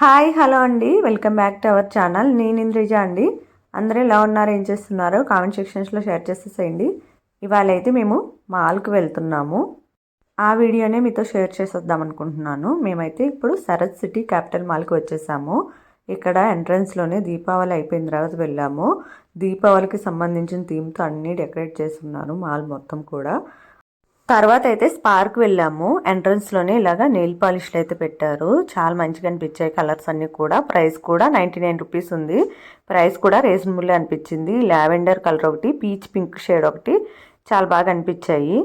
Hi hello అండి. Welcome back to our channel. నేను ఇంద్రిజ అండి. అందరూ ఎలా ఉన్నారు? ఏం చేస్తున్నారో? కామెంట్ సెక్షన్స్లో షేర్ చేసేసేయండి. ఇవాళ అయితే మేము మాల్కి వెళ్తున్నాము. ఆ వీడియోనే మీతో షేర్ చేసేద్దాం అనుకుంటున్నాను. మేమైతే ఇప్పుడు సరత్ సిటీ క్యాపిటల్ మాల్కి వచ్చేసాము. ఇక్కడ ఎంట్రన్స్లోనే దీపావళి అయిపోయిన తర్వాత వెళ్ళాము. దీపావళికి సంబంధించిన థీమ్తో అన్నీ డెకరేట్ చేస్తున్నారు మాల్ మొత్తం కూడా. తర్వాత అయితే స్పార్క్ వెళ్ళాము ఎంట్రన్స్లోనే ఇలాగా నెయిల్ పాలిష్లు అయితే పెట్టారు. చాలా మంచిగా అనిపించాయి కలర్స్ అన్నీ కూడా. ప్రైస్ కూడా నైంటీ నైన్ రూపీస్ ఉంది. ప్రైస్ కూడా రీజనబుల్ అనిపించింది. లావెండర్ కలర్ ఒకటి పీచ్ పింక్ షేడ్ ఒకటి చాలా బాగా అనిపించాయి.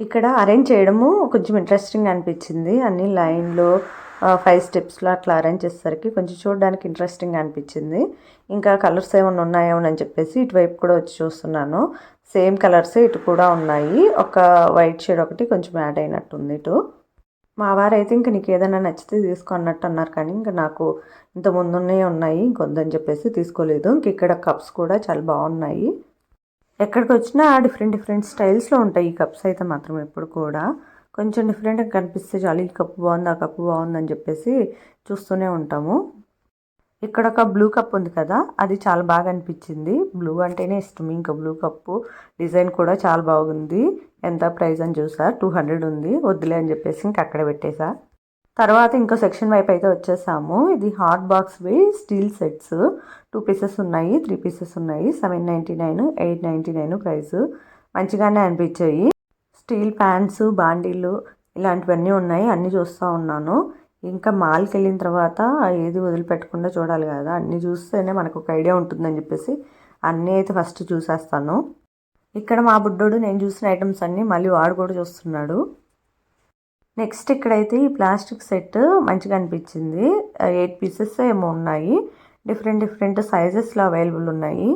ఇక్కడ అరేంజ్ చేయడము కొంచెం ఇంట్రెస్టింగ్ అనిపించింది. అన్ని లైన్లో ఫైవ్ స్టెప్స్లో అట్లా అరేంజ్ చేసేసరికి కొంచెం చూడడానికి ఇంట్రెస్టింగ్ అనిపించింది. ఇంకా కలర్స్ ఏమైనా ఉన్నాయో అని చెప్పేసి ఇటువైపు కూడా వచ్చి చూస్తున్నాను. సేమ్ కలర్సే ఇటు కూడా ఉన్నాయి. ఒక వైట్ షేడ్ ఒకటి కొంచెం యాడ్ అయినట్టుంది ఇటు. మా వారు అయితే ఇంకా నీకు ఏదైనా నచ్చితే తీసుకో అన్నట్టు అన్నారు కానీ ఇంకా నాకు ఇంత ముందునే ఉన్నాయి ఇంకొద్దని చెప్పేసి తీసుకోలేదు. ఇంక ఇక్కడ కప్స్ కూడా చాలా బాగున్నాయి. ఎక్కడికి వచ్చినా డిఫరెంట్ డిఫరెంట్ స్టైల్స్లో ఉంటాయి ఈ కప్స్ అయితే మాత్రం ఎప్పుడు కూడా. కొంచెం డిఫరెంట్గా కనిపిస్తే చాలు ఈ కప్పు బాగుంది ఆ కప్పు బాగుంది అని చెప్పేసి చూస్తూనే ఉంటాము. ఇక్కడ ఒక బ్లూ కప్ ఉంది కదా అది చాలా బాగా అనిపించింది. బ్లూ అంటేనే ఇష్టం ఇంకా బ్లూ కప్పు డిజైన్ కూడా చాలా బాగుంది. ఎంత ప్రైస్ అని చూసా టూ హండ్రెడ్ ఉంది వద్దులే అని చెప్పేసి ఇంక అక్కడ పెట్టేసా. తర్వాత ఇంకో సెక్షన్ వైపు అయితే వచ్చేసాము. ఇది హాట్ బాక్స్వి స్టీల్ సెట్స్. టూ పీసెస్ ఉన్నాయి త్రీ పీసెస్ ఉన్నాయి seven ninety nine eight ninety nine price. మంచిగానే అనిపించాయి. స్టీల్ ప్యాన్స్ బాండీలు ఇలాంటివన్నీ ఉన్నాయి. అన్నీ చూస్తూ ఉన్నాను. ఇంకా మాల్కి వెళ్ళిన తర్వాత ఏది వదిలిపెట్టకుండా చూడాలి కదా. అన్నీ చూస్తేనే మనకు ఒక ఐడియా ఉంటుందని చెప్పేసి అన్నీ అయితే ఫస్ట్ చూసేస్తాను. ఇక్కడ మా బుడ్డోడు నేను చూసిన ఐటమ్స్ అన్నీ మళ్ళీ వాడు కూడా చూస్తున్నాడు. నెక్స్ట్ ఇక్కడైతే ఈ ప్లాస్టిక్ సెట్ మంచిగా అనిపించింది. ఎయిట్ పీసెస్ ఏమో ఉన్నాయి. డిఫరెంట్ డిఫరెంట్ సైజెస్లో అవైలబుల్ ఉన్నాయి.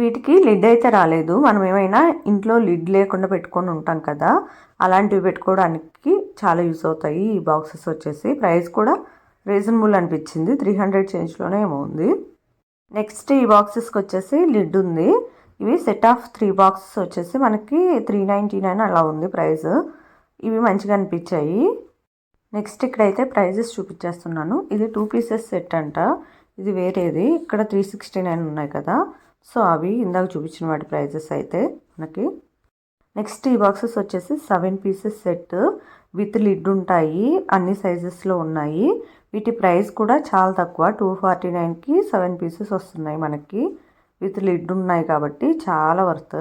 వీటికి లిడ్ అయితే రాలేదు. మనం ఏమైనా ఇంట్లో లిడ్ లేకుండా పెట్టుకొని ఉంటాం కదా అలాంటివి పెట్టుకోవడానికి చాలా యూస్ అవుతాయి ఈ బాక్సెస్ వచ్చేసి. ప్రైస్ కూడా రీజనబుల్ అనిపించింది. త్రీ హండ్రెడ్ చేంజ్లోనే ఏమో ఉంది. నెక్స్ట్ ఈ బాక్సెస్కి వచ్చేసి లిడ్ ఉంది. ఇవి సెట్ ఆఫ్ త్రీ బాక్సెస్ వచ్చేసి మనకి త్రీ నైంటీ నైన్ అలా ఉంది ప్రైస్. ఇవి మంచిగా అనిపించాయి. నెక్స్ట్ ఇక్కడైతే ప్రైజెస్ చూపించేస్తున్నాను. ఇది టూ పీసెస్ సెట్ అంట. ఇది వేరేది. ఇక్కడ త్రీ సిక్స్టీ నైన్ ఉన్నాయి కదా. సో అవి ఇందాక చూపించిన వాటి ప్రైజెస్ అయితే మనకి. నెక్స్ట్ ఈ బాక్సెస్ వచ్చేసి seven pieces set with lid ఉంటాయి అన్ని సైజెస్లో ఉన్నాయి. వీటి ప్రైస్ కూడా చాలా తక్కువ టూ ఫార్టీ నైన్కి సెవెన్ పీసెస్ వస్తున్నాయి మనకి. విత్ లిడ్ ఉన్నాయి కాబట్టి చాలా వర్త్.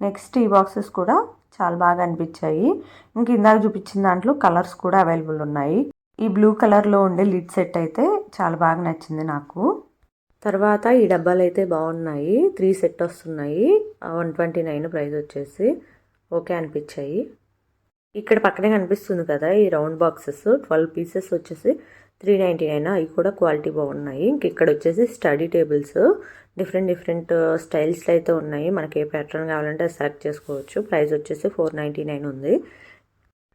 నెక్స్ట్ ఈ బాక్సెస్ కూడా చాలా బాగా అనిపించాయి. ఇంక ఇందాక చూపించిన దాంట్లో కలర్స్ కూడా అవైలబుల్ ఉన్నాయి. ఈ బ్లూ కలర్లో ఉండే లిడ్ సెట్ అయితే చాలా బాగా నచ్చింది నాకు. తర్వాత ఈ డబ్బాలు అయితే బాగున్నాయి. త్రీ సెట్ వస్తున్నాయి. వన్ ట్వంటీ నైన్ ప్రైస్ వచ్చేసి ఓకే అనిపించాయి. ఇక్కడ పక్కనే కనిపిస్తుంది కదా ఈ రౌండ్ బాక్సెస్. ట్వెల్వ్ పీసెస్ వచ్చేసి త్రీ నైంటీ నైన్. అవి కూడా క్వాలిటీ బాగున్నాయి. ఇంక ఇక్కడ వచ్చేసి స్టడీ టేబుల్స్. డిఫరెంట్ డిఫరెంట్ స్టైల్స్లో అయితే ఉన్నాయి. మనకి ఏ ప్యాటర్న్ కావాలంటే సెలెక్ట్ చేసుకోవచ్చు. ప్రైస్ వచ్చేసి ఫోర్ నైంటీ నైన్ ఉంది.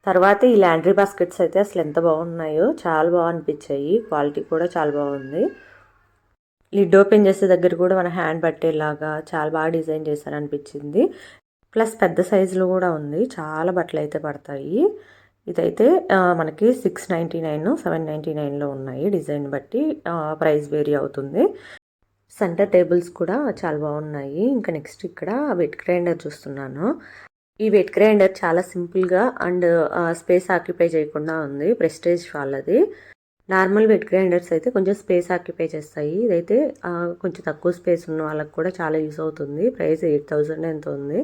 తర్వాత ఈ ల్యాండ్రీ బాస్కెట్స్ అయితే అసలు ఎంత బాగున్నాయో చాలా బాగా అనిపించాయి. క్వాలిటీ కూడా చాలా బాగుంది. లిడ్ ఓపెన్ చేసే దగ్గర కూడా మన హ్యాండ్ పట్టేలాగా చాలా బాగా డిజైన్ చేశారనిపించింది. ప్లస్ పెద్ద సైజులో కూడా ఉంది. చాలా బట్టలు అయితే పడతాయి. ఇదైతే మనకి six ninety nine seven ninety నైన్లో ఉన్నాయి డిజైన్ బట్టి. ప్రైస్ వేరీ అవుతుంది. సెంటర్ టేబుల్స్ కూడా చాలా బాగున్నాయి. ఇంకా నెక్స్ట్ ఇక్కడ వెట్ గ్రైండర్ చూస్తున్నాను. ఈ వెట్ గ్రైండర్ చాలా సింపుల్గా అండ్ స్పేస్ ఆక్యుపై చేయకుండా ఉంది. ప్రెస్టేజ్ వాళ్ళది. నార్మల్ వెట్ గ్రైండర్స్ అయితే కొంచెం స్పేస్ ఆక్యుపై చేస్తాయి. ఇదైతే కొంచెం తక్కువ స్పేస్ ఉన్న వాళ్ళకి కూడా చాలా యూస్ అవుతుంది. ప్రైస్ ఎయిట్ థౌజండ్ ఎంత ఉంది.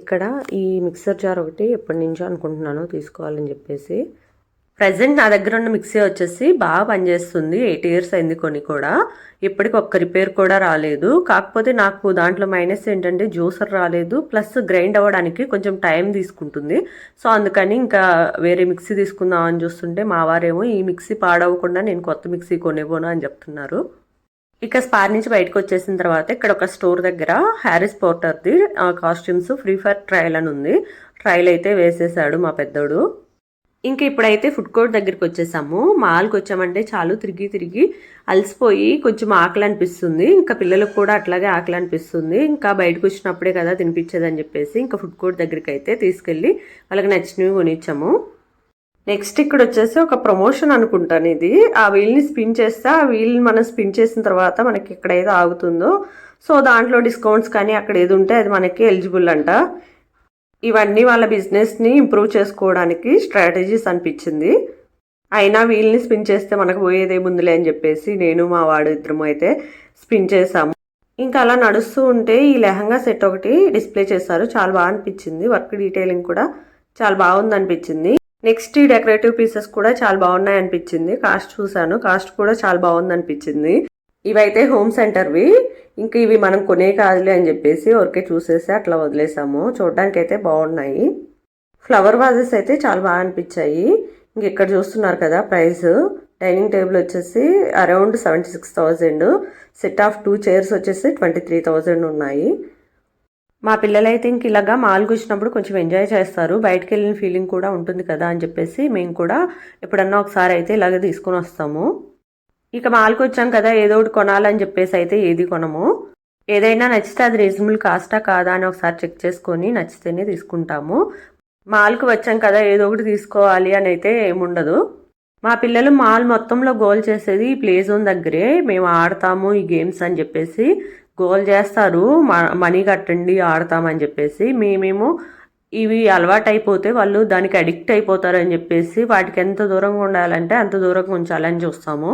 ఇక్కడ ఈ మిక్సర్ జార్ ఒకటి ఎప్పటి నుంచో అనుకుంటున్నాను తీసుకోవాలని చెప్పేసి. ప్రజెంట్ నా దగ్గర ఉన్న మిక్సీ వచ్చేసి బాగా పనిచేస్తుంది. ఎయిట్ ఇయర్స్ అయింది కొన్ని కూడా. ఇప్పటికి ఒక్క రిపేర్ కూడా రాలేదు. కాకపోతే నాకు దాంట్లో మైనస్ ఏంటంటే జ్యూసర్ రాలేదు. ప్లస్ గ్రైండ్ అవ్వడానికి కొంచెం టైం తీసుకుంటుంది. సో అందుకని ఇంకా వేరే మిక్సీ తీసుకుందాం అని చూస్తుంటే మా వారేమో ఈ మిక్సీ పాడవకుండా నేను కొత్త మిక్సీ కొనివ్వను అని చెప్తున్నారు. ఇక స్పార్ నుంచి బయటకు వచ్చేసిన తర్వాత ఇక్కడ ఒక స్టోర్ దగ్గర హ్యారిస్ పోర్టర్ది కాస్ట్యూమ్స్ ఫ్రీ ఫైర్ ట్రయల్ అని ఉంది. ట్రయల్ అయితే వేసేసాడు మా పెద్దోడు. ఇంకా ఇప్పుడైతే ఫుడ్ కోర్ట్ దగ్గరికి వచ్చేసాము. మాల్కి వచ్చామంటే చాలు తిరిగి తిరిగి అలసిపోయి కొంచెం ఆకలి అనిపిస్తుంది. ఇంకా పిల్లలకు కూడా అట్లాగే ఆకలి అనిపిస్తుంది. ఇంకా బయటకు వచ్చినప్పుడే కదా తినిపించేదని చెప్పేసి ఇంకా ఫుడ్ కోర్ట్ దగ్గరికి అయితే తీసుకెళ్ళి వాళ్ళకి నచ్చినవి కొనిచ్చాము. నెక్స్ట్ ఇక్కడ వచ్చేసి ఒక ప్రమోషన్ అనుకుంటాను ఇది. ఆ వీల్ని స్పిన్ చేస్తే ఆ వీల్ మనం స్పిన్ చేసిన తర్వాత మనకి ఇక్కడ ఏదో ఆగుతుందో. సో దాంట్లో డిస్కౌంట్స్ కానీ అక్కడ ఏది ఉంటే అది మనకి ఎలిజిబుల్ అంట. ఇవన్నీ వాళ్ళ బిజినెస్ని ఇంప్రూవ్ చేసుకోవడానికి స్ట్రాటజీస్ అనిపించింది. అయినా వీల్ని స్పిన్ చేస్తే మనకు పోయేదే ముందులే అని చెప్పేసి నేను మా వాడు ఇద్దరము అయితే స్పిన్ చేసాము ఇంకా అలా నడుస్తూ ఉంటే ఈ లెహంగా సెట్ ఒకటి డిస్ప్లే చేశారు. చాలా బాగా అనిపించింది. వర్క్ డీటెయిలింగ్ కూడా చాలా బాగుంది అనిపించింది. నెక్స్ట్ ఈ డెకరేటివ్ పీసెస్ కూడా చాలా బాగున్నాయి అనిపించింది. కాస్ట్ చూశాను. కాస్ట్ కూడా చాలా బాగుంది అనిపించింది. ఇవైతే హోమ్ సెంటర్వి. ఇంకా ఇవి మనం కొనే కాదులే అని చెప్పేసి ఊరికే చూసేసి అట్లా వదిలేసాము. చూడడానికి అయితే బాగున్నాయి ఫ్లవర్ వాజెస్ అయితే చాలా బాగా అనిపించాయి. ఇంక ఇక్కడ చూస్తున్నారు కదా ప్రైస్. డైనింగ్ టేబుల్ వచ్చేసి around seventy six thousand. Set of two chairs వచ్చేసి ట్వంటీ త్రీ థౌజండ్ ఉన్నాయి. మా పిల్లలైతే ఇంక ఇలాగా మాల్కి వచ్చినప్పుడు కొంచెం ఎంజాయ్ చేస్తారు. బయటకు వెళ్ళిన ఫీలింగ్ కూడా ఉంటుంది కదా అని చెప్పేసి మేము కూడా ఎప్పుడన్నా ఒకసారి అయితే ఇలాగే తీసుకొని వస్తాము. ఇక మాల్కి వచ్చాం కదా ఏదో ఒకటి కొనాలని చెప్పేసి అయితే ఏది కొనము. ఏదైనా నచ్చితే అది రీజనబుల్ కాస్టా కాదా అని ఒకసారి చెక్ చేసుకొని నచ్చితేనే తీసుకుంటాము. మాల్కి వచ్చాం కదా ఏదో ఒకటి తీసుకోవాలి అని అయితే ఏముండదు. మా పిల్లలు మాల్ మొత్తంలో గోల్ చేసేది ఈ ప్లే జోన్ దగ్గరే మేము ఆడతాము ఈ గేమ్స్ అని చెప్పేసి గోల్ చేస్తారు. మనీ కట్టండి ఆడతామని చెప్పేసి మేమేమో ఇవి అలవాటు అయిపోతే వాళ్ళు దానికి అడిక్ట్ అయిపోతారని చెప్పేసి వాటికి ఎంత దూరంగా ఉండాలంటే అంత దూరంగా ఉంచాలని చూస్తాము.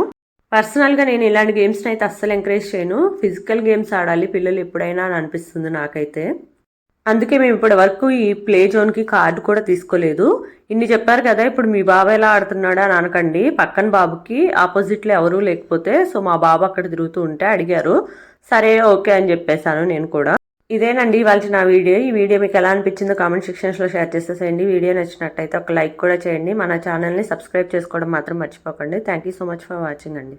పర్సనల్గా నేను ఇలాంటి గేమ్స్ని అయితే అస్సలు ఎంకరేజ్ చేయను. ఫిజికల్ గేమ్స్ ఆడాలి పిల్లలు ఎప్పుడైనా అని అనిపిస్తుంది నాకైతే. అందుకే మేము ఇప్పటి వరకు ఈ ప్లే జోన్కి కార్డు కూడా తీసుకోలేదు. ఇన్ని చెప్పారు కదా ఇప్పుడు మీ బాబు ఎలా ఆడుతున్నాడు అని అనకండి. పక్కన బాబుకి ఆపోజిట్లో ఎవరూ లేకపోతే సో మా బాబు అక్కడ తిరుగుతూ ఉంటే అడిగారు. సరే ఓకే అని చెప్పేశాను నేను కూడా. ఇదేనండి ఇవాళ నా వీడియో. ఈ వీడియో మీకు ఎలా అనిపించిందో కామెంట్ సెక్షన్స్లో షేర్ చేసేసేయండి. వీడియో నచ్చినట్టయితే ఒక లైక్ కూడా చేయండి. మన ఛానల్ని సబ్స్క్రైబ్ చేసుకోవడం మాత్రం మర్చిపోకండి. Thank you so much for watching అండి.